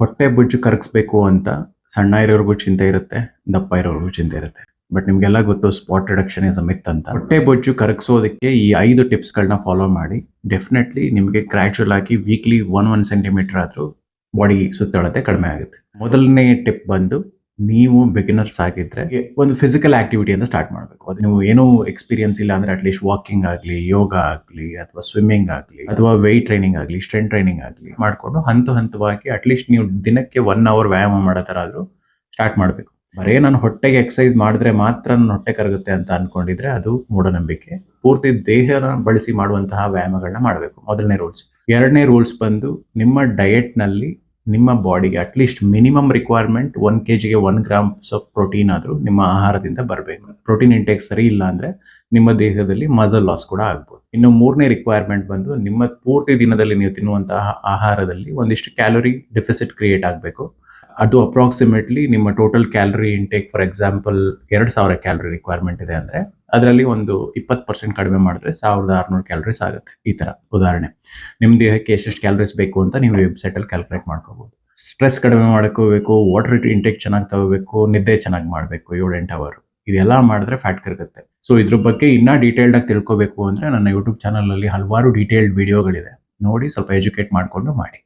ಹೊಟ್ಟೆ ಬೊಜ್ಜು ಕರಗಿಸ್ಬೇಕು ಅಂತ ಸಣ್ಣ ಇರೋರಿಗೂ ಚಿಂತೆ ಇರುತ್ತೆ, ದಪ್ಪ ಇರೋರಿಗೂ ಚಿಂತೆ ಇರುತ್ತೆ. ಬಟ್ ನಿಮ್ಗೆಲ್ಲ ಗೊತ್ತು ಸ್ಪಾಟ್ ರಿಡಕ್ಷನ್ ಇಸ್ ಅಮಿತ್ ಅಂತ ಹೊಟ್ಟೆ ಬೊಜ್ಜು ಕರಗಿಸೋದಕ್ಕೆ ಈ ಐದು ಟಿಪ್ಸ್ಗಳನ್ನ ಫಾಲೋ ಮಾಡಿ. ಡೆಫಿನೆಟ್ಲಿ ನಿಮಗೆ ಗ್ರ್ಯಾಜುವಲ್ ಆಗಿ ವೀಕ್ಲಿ ಒನ್ ಒನ್ ಸೆಂಟಿಮೀಟರ್ ಆದರೂ ಬಾಡಿ ಸುತ್ತಳತೆ ಕಡಿಮೆ ಆಗುತ್ತೆ. ಮೊದಲನೇ ಟಿಪ್ ಬಂದು ನೀವು ಬಿಗಿನರ್ಸ್ ಆಗಿದ್ರೆ ಒಂದು ಫಿಸಿಕಲ್ ಆಕ್ಟಿವಿಟಿ ಅಂತ ಸ್ಟಾರ್ಟ್ ಮಾಡಬೇಕು. ಅದು ನೀವು ಏನೂ ಎಕ್ಸ್ಪೀರಿಯನ್ಸ್ ಇಲ್ಲ ಅಂದ್ರೆ ಅಟ್ಲೀಸ್ಟ್ ವಾಕಿಂಗ್ ಆಗಲಿ ಯೋಗ ಆಗಲಿ ಅಥವಾ ಸ್ವಿಮ್ಮಿಂಗ್ ಆಗಲಿ ಅಥವಾ ವೆಯ್ಟ್ ಟ್ರೈನಿಂಗ್ ಆಗಲಿ ಸ್ಟ್ರೆಂತ್ ಟ್ರೈನಿಂಗ್ ಆಗಲಿ ಮಾಡಿಕೊಂಡು ಹಂತ ಹಂತವಾಗಿ ಅಟ್ಲೀಸ್ಟ್ ನೀವು ದಿನಕ್ಕೆ ಒನ್ ಅವರ್ ವ್ಯಾಯಾಮ ಮಾಡೋ ಥರ ಆದರೂ ಸ್ಟಾರ್ಟ್ ಮಾಡಬೇಕು. ಬರೇ ನಾನು ಹೊಟ್ಟೆಗೆ ಎಕ್ಸಸೈಸ್ ಮಾಡಿದ್ರೆ ಮಾತ್ರ ನನ್ನ ಹೊಟ್ಟೆ ಕರಗುತ್ತೆ ಅಂತ ಅನ್ಕೊಂಡಿದ್ರೆ ಅದು ಮೂಢನಂಬಿಕೆ. ಪೂರ್ತಿ ದೇಹನ ಬಳಸಿ ಮಾಡುವಂತಹ ವ್ಯಾಯಾಮಗಳನ್ನ ಮಾಡಬೇಕು. ಮೊದಲನೇ ರೂಲ್ಸ್ ಎರಡನೇ ರೂಲ್ಸ್ ಬಂದು ನಿಮ್ಮ ಡಯೆಟ್ನಲ್ಲಿ ನಿಮ್ಮ ಬಾಡಿಗೆ at least minimum requirement one K ಜಿಗೆ ಒನ್ ಗ್ರಾಮ್ಸ್ ಆಫ್ ಪ್ರೋಟೀನ್ ಆದರೂ ನಿಮ್ಮ ಆಹಾರದಿಂದ ಬರಬೇಕು. ಪ್ರೋಟೀನ್ ಇಂಟೇಕ್ ಸರಿ ಇಲ್ಲ ಅಂದರೆ ನಿಮ್ಮ ದೇಹದಲ್ಲಿ ಮಸಲ್ ಲಾಸ್ ಕೂಡ ಆಗ್ಬೋದು. ಇನ್ನು ಮೂರನೇ ರಿಕ್ವೈರ್ಮೆಂಟ್ ಬಂದು ನಿಮ್ಮ ಪೂರ್ತಿ ದಿನದಲ್ಲಿ ನೀವು ತಿನ್ನುವಂತಹ ಆಹಾರದಲ್ಲಿ ಒಂದಿಷ್ಟು ಕ್ಯಾಲೋರಿ ಡೆಫಿಸಿಟ್ ಕ್ರಿಯೇಟ್ ಆಗಬೇಕು. ಅದು ಅಪ್ರಾಕ್ಸಿಮೇಟ್ಲಿ ನಿಮ್ಮ total calorie intake for example ಎರಡು ಸಾವಿರ ಕ್ಯಾಲರಿ ರಿಕ್ವೈರ್ಮೆಂಟ್ ಇದೆ ಅಂದರೆ, ಅದರಲ್ಲಿ ಒಂದು ಇಪ್ಪತ್ತು ಪರ್ಸೆಂಟ್ ಕಡಿಮೆ ಮಾಡಿದ್ರೆ ಸಾವಿರದ ಆರುನೂರು ಕ್ಯಾಲರೀಸ್ ಆಗುತ್ತೆ ಈ ಥರ ಉದಾಹರಣೆ ನಿಮ್ಮ ದೇಹಕ್ಕೆ ಎಷ್ಟೆಷ್ಟು ಕ್ಯಾಲರೀಸ್ ಬೇಕು ಅಂತ ನೀವು ವೆಬ್ಸೈಟಲ್ಲಿ ಕ್ಯಾಲ್ಕುಲೇಟ್ ಮಾಡ್ಕೋಬೋದು. ಸ್ಟ್ರೆಸ್ ಕಡಿಮೆ ಮಾಡ್ಕೋಬೇಕು ವಾಟರ್ ಇಂಟೇಕ್ ಚೆನ್ನಾಗಿ ತಗೋಬೇಕು, ನಿದ್ದೆ ಚೆನ್ನಾಗಿ ಮಾಡಬೇಕು ಏಳು ಎಂಟು ಅವರು ಇದೆಲ್ಲ ಮಾಡಿದ್ರೆ ಫ್ಯಾಟ್ ಕರಗುತ್ತೆ. ಸೊ ಇದ್ರ ಬಗ್ಗೆ ಇನ್ನೂ ಡೀಟೇಲ್ಡಾಗಿ ತಿಳ್ಕೋಬೇಕು ತಿಳ್ಕೊಬೇಕು ಅಂದರೆ ನನ್ನ ಯೂಟ್ಯೂಬ್ ಚಾನಲಲ್ಲಿ ಹಲವಾರು ಡೀಟೇಲ್ಡ್ ವಿಡಿಯೋಗಳಿದೆ ನೋಡಿ ಸ್ವಲ್ಪ ಎಜುಕೇಟ್ ಮಾಡಿಕೊಂಡು ಮಾಡಿ.